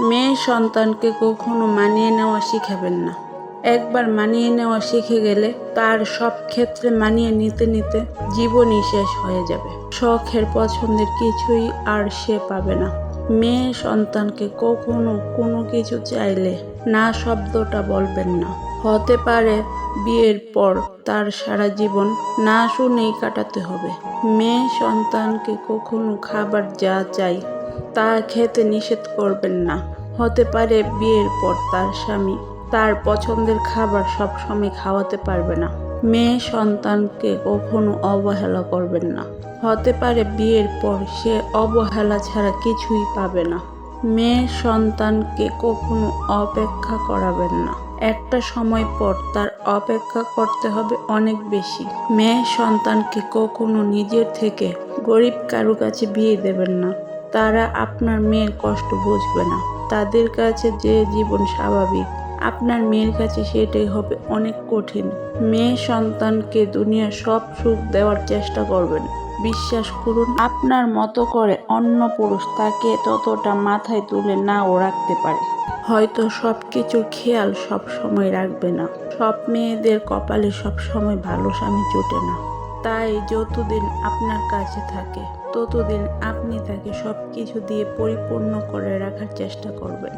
মেয়ে সন্তানকে কখনো মানিয়ে নেওয়া শিখাবেন না। একবার মানিয়ে নেওয়া শিখে গেলে তার সব ক্ষেত্রে মানিয়ে নিতে নিতে জীবনই শেষ হয়ে যাবে। শখের পছন্দের কিছুই আর সে পাবে না। মেয়ে সন্তানকে কখনো কোনো কিছু চাইলে না শব্দটা বলবেন না। হতে পারে বিয়ের পর তার সারা জীবন না শুনেই কাটাতে হবে। মেয়ে সন্তানকে কখনো খাবার যা চাই তা খেতে নিষেধ করবেন না। হতে পারে বিয়ের পর তার স্বামী তার পছন্দের খাবার সবসময় খাওয়াতে পারবে না। মেয়ে সন্তানকে কখনো অবহেলা করবেন না। হতে পারে বিয়ের পর সে অবহেলা ছাড়া কিছুই পাবে না। মেয়ে সন্তানকে কখনো অপেক্ষা করাবেন না। একটা সময় পর তার অপেক্ষা করতে হবে অনেক বেশি। মেয়ে সন্তানকে কখনো নিজের থেকে গরিব কারও কাছে বিয়ে দেবেন না। তারা আপনার মেয়ের কষ্ট বুঝবে না। তাদের কাছে যে জীবন স্বাভাবিক, আপনার মেয়ের কাছে সেটাই হবে অনেক কঠিন। মেয়ে সন্তানকে দুনিয়ার সব সুখ দেওয়ার চেষ্টা করবেন। বিশ্বাস করুন, আপনার মতো করে অন্য পুরুষ তাকে ততটা মাথায় তুলে নাও রাখতে পারে। হয়তো সব কিছুর খেয়াল সব সময় রাখবে না। সব মেয়েদের কপালে সব সময় ভালো স্বামী জোটে না। তাই যতদিন আপনার কাছে থাকে ততদিন আপনি তাকে সব কিছু দিয়ে পরিপূর্ণ করে রাখার চেষ্টা করবেন।